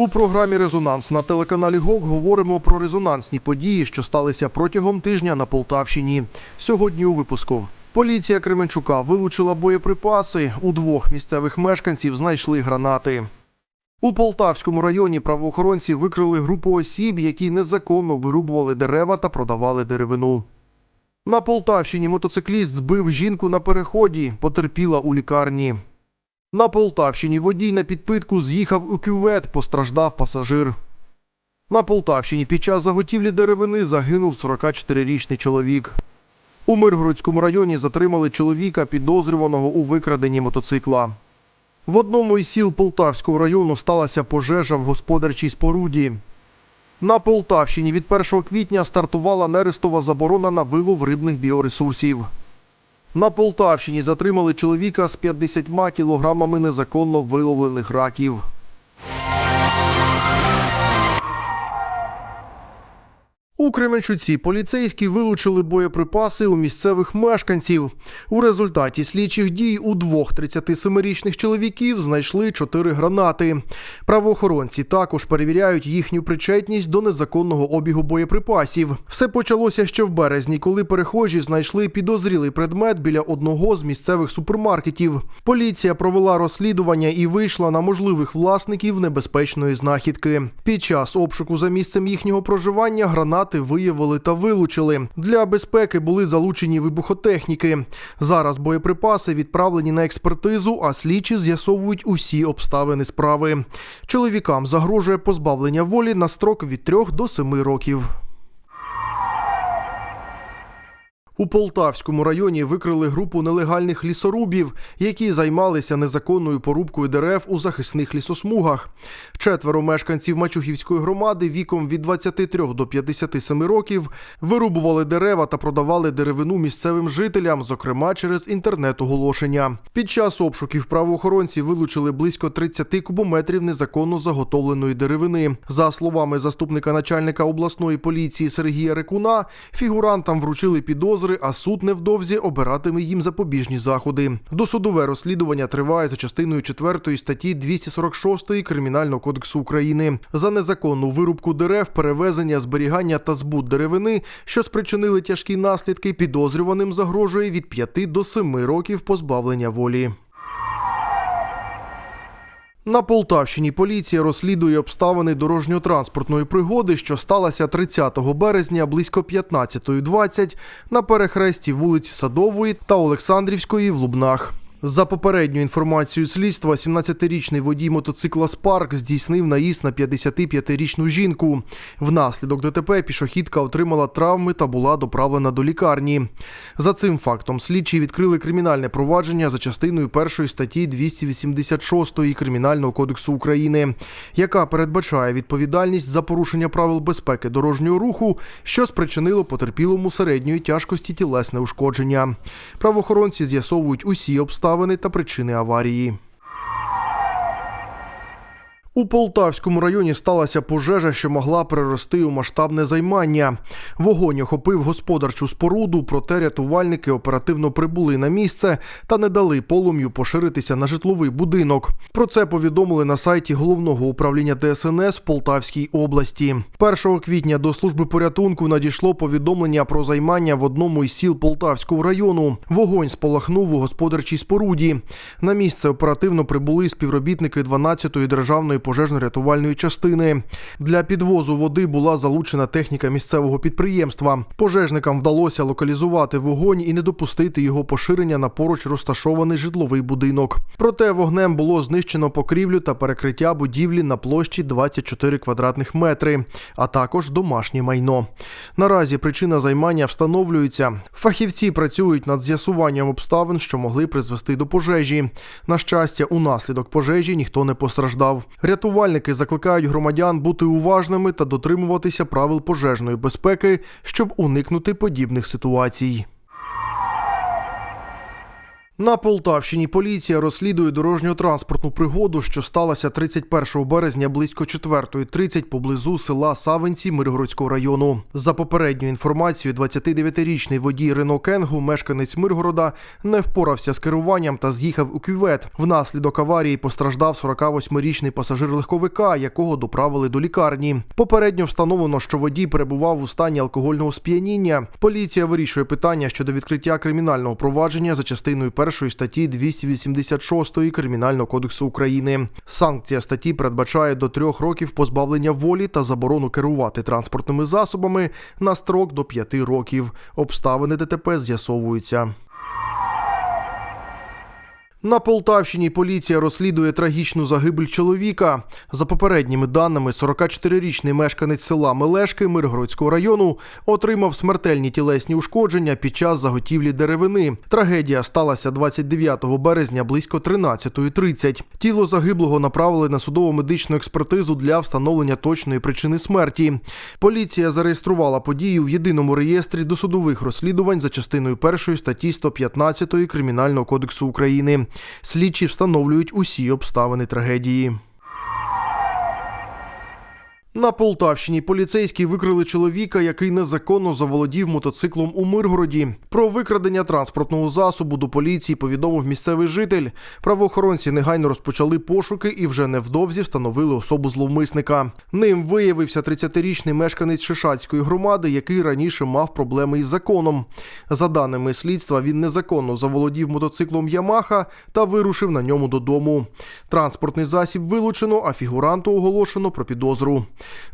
У програмі Резонанс на телеканалі ГОК говоримо про резонансні події, що сталися протягом тижня на Полтавщині. Сьогодні у випуску. Поліція Кременчука вилучила боєприпаси. У двох місцевих мешканців знайшли гранати. У Полтавському районі правоохоронці викрили групу осіб, які незаконно вирубували дерева та продавали деревину. На Полтавщині мотоцикліст збив жінку на переході, потерпіла у лікарні. На Полтавщині водій на підпитку з'їхав у кювет, постраждав пасажир. На Полтавщині під час заготівлі деревини загинув 44-річний чоловік. У Миргородському районі затримали чоловіка, підозрюваного у викраденні мотоцикла. В одному із сіл Полтавського району сталася пожежа в господарчій споруді. На Полтавщині від 1 квітня стартувала нерестова заборона на вилов рибних біоресурсів. На Полтавщині затримали чоловіка з 50 кілограмами незаконно виловлених раків. У Кременчуці поліцейські вилучили боєприпаси у місцевих мешканців. У результаті слідчих дій у двох 37-річних чоловіків знайшли чотири гранати. Правоохоронці також перевіряють їхню причетність до незаконного обігу боєприпасів. Все почалося ще в березні, коли перехожі знайшли підозрілий предмет біля одного з місцевих супермаркетів. Поліція провела розслідування і вийшла на можливих власників небезпечної знахідки. Під час обшуку за місцем їхнього проживання гранати виявили та вилучили. Для безпеки були залучені вибухотехніки. Зараз боєприпаси відправлені на експертизу, а слідчі з'ясовують усі обставини справи. Чоловікам загрожує позбавлення волі на строк від 3 до 7 років. У Полтавському районі викрили групу нелегальних лісорубів, які займалися незаконною порубкою дерев у захисних лісосмугах. Четверо мешканців Мачухівської громади віком від 23 до 57 років вирубували дерева та продавали деревину місцевим жителям, зокрема через інтернет-оголошення. Під час обшуків правоохоронці вилучили близько 30 кубометрів незаконно заготовленої деревини. За словами заступника начальника обласної поліції Сергія Рекуна, фігурантам вручили підозри, а суд невдовзі обиратиме їм запобіжні заходи. Досудове розслідування триває за частиною 4 статті 246 Кримінального кодексу України за незаконну вирубку дерев, перевезення, зберігання та збут деревини, що спричинили тяжкі наслідки, підозрюваним загрожує від 5 до 7 років позбавлення волі. На Полтавщині поліція розслідує обставини дорожньо-транспортної пригоди, що сталася 30 березня близько 15.20 на перехресті вулиць Садової та Олександрівської в Лубнах. За попередньою інформацією слідства, 17-річний водій мотоцикла Спарк здійснив наїзд на 55-річну жінку. Внаслідок ДТП пішохідка отримала травми та була доправлена до лікарні. За цим фактом слідчі відкрили кримінальне провадження за частиною першої статті 286 Кримінального кодексу України, яка передбачає відповідальність за порушення правил безпеки дорожнього руху, що спричинило потерпілому середньої тяжкості тілесне ушкодження. Правоохоронці з'ясовують усі обставини та причини аварії. У Полтавському районі сталася пожежа, що могла перерости у масштабне займання. Вогонь охопив господарчу споруду, проте рятувальники оперативно прибули на місце та не дали полум'ю поширитися на житловий будинок. Про це повідомили на сайті головного управління ДСНС в Полтавській області. 1 квітня до служби порятунку надійшло повідомлення про займання в одному із сіл Полтавського району. Вогонь спалахнув у господарчій споруді. На місце оперативно прибули співробітники 12-ї державної пожежно-рятувальної частини. Для підвозу води була залучена техніка місцевого підприємства. Пожежникам вдалося локалізувати вогонь і не допустити його поширення на поруч розташований житловий будинок. Проте вогнем було знищено покрівлю та перекриття будівлі на площі 24 квадратних метри, а також домашнє майно. Наразі причина займання встановлюється. Фахівці працюють над з'ясуванням обставин, що могли призвести до пожежі. На щастя, унаслідок пожежі ніхто не постраждав. Рятувальники закликають громадян бути уважними та дотримуватися правил пожежної безпеки, щоб уникнути подібних ситуацій. На Полтавщині поліція розслідує дорожньо-транспортну пригоду, що сталася 31 березня близько 4.30 поблизу села Савинці Миргородського району. За попередньою інформацією, 29-річний водій Рено Кенгу, мешканець Миргорода, не впорався з керуванням та з'їхав у кювет. Внаслідок аварії постраждав 48-річний пасажир легковика, якого доправили до лікарні. Попередньо встановлено, що водій перебував у стані алкогольного сп'яніння. Поліція вирішує питання щодо відкриття кримінального провадження за частиною першої статті 286 Кримінального кодексу України. Санкція статті передбачає до трьох років позбавлення волі та заборону керувати транспортними засобами на строк до п'яти років. Обставини ДТП з'ясовуються. На Полтавщині поліція розслідує трагічну загибель чоловіка. За попередніми даними, 44-річний мешканець села Мелешки Миргородського району отримав смертельні тілесні ушкодження під час заготівлі деревини. Трагедія сталася 29 березня близько 13.30. Тіло загиблого направили на судово-медичну експертизу для встановлення точної причини смерті. Поліція зареєструвала подію в єдиному реєстрі досудових розслідувань за частиною першої статті 115 Кримінального кодексу України. Слідчі встановлюють усі обставини трагедії. На Полтавщині поліцейські викрили чоловіка, який незаконно заволодів мотоциклом у Миргороді. Про викрадення транспортного засобу до поліції повідомив місцевий житель. Правоохоронці негайно розпочали пошуки і вже невдовзі встановили особу зловмисника. Ним виявився 30-річний мешканець Шишацької громади, який раніше мав проблеми із законом. За даними слідства, він незаконно заволодів мотоциклом Ямаха та вирушив на ньому додому. Транспортний засіб вилучено, а фігуранту оголошено про підозру.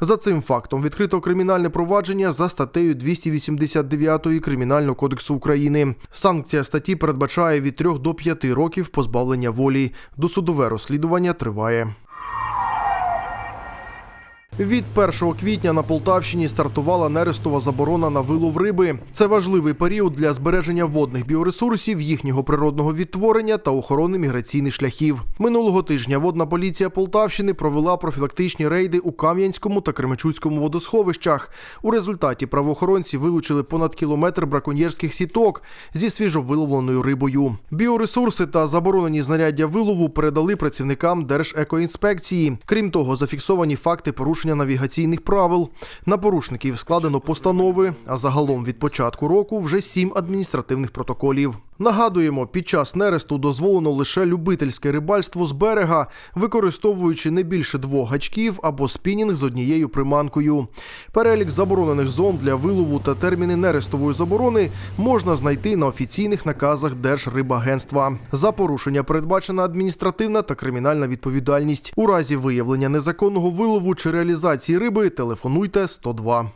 За цим фактом відкрито кримінальне провадження за статтею 289 Кримінального кодексу України. Санкція статті передбачає від 3 до 5 років позбавлення волі. Досудове розслідування триває. Від 1 квітня на Полтавщині стартувала нерестова заборона на вилов риби. Це важливий період для збереження водних біоресурсів, їхнього природного відтворення та охорони міграційних шляхів. Минулого тижня водна поліція Полтавщини провела профілактичні рейди у Кам'янському та Кременчуцькому водосховищах. У результаті правоохоронці вилучили понад кілометр браконьєрських сіток зі свіжовиловленою рибою. Біоресурси та заборонені знаряддя вилову передали працівникам Держекоінспекції. Крім того, зафіксовані факти порушення навігаційних правил. На порушників складено постанови, а загалом від початку року вже сім адміністративних протоколів. Нагадуємо, під час нересту дозволено лише любительське рибальство з берега, використовуючи не більше двох гачків або спінінг з однією приманкою. Перелік заборонених зон для вилову та терміни нерестової заборони можна знайти на офіційних наказах Держрибагентства. За порушення передбачена адміністративна та кримінальна відповідальність. У разі виявлення незаконного вилову чи реалізації риби телефонуйте 102.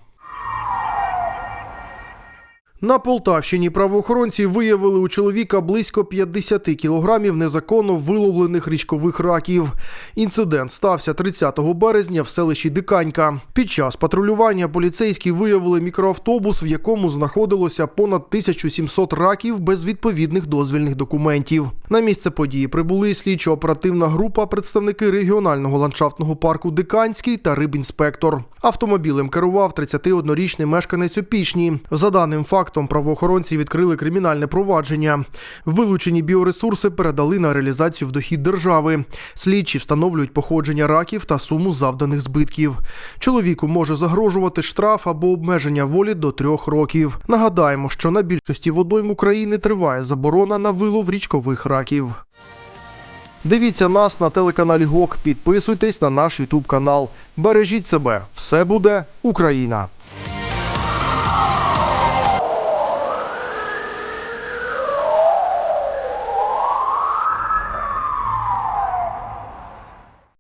На Полтавщині правоохоронці виявили у чоловіка близько 50 кілограмів незаконно виловлених річкових раків. Інцидент стався 30 березня в селищі Диканька. Під час патрулювання поліцейські виявили мікроавтобус, в якому знаходилося понад 1700 раків без відповідних дозвільних документів. На місце події прибули слідчо-оперативна група, представники регіонального ландшафтного парку Диканський та рибінспектор. Автомобілем керував 31-річний мешканець Опічні. За даним фактом, правоохоронці відкрили кримінальне провадження. Вилучені біоресурси передали на реалізацію в дохід держави. Слідчі встановлюють походження раків та суму завданих збитків. Чоловіку може загрожувати штраф або обмеження волі до трьох років. Нагадаємо, що на більшості водойм України триває заборона на вилов річкових раків. Дивіться нас на телеканалі ГОК, підписуйтесь на наш Ютуб канал. Бережіть себе, все буде Україна!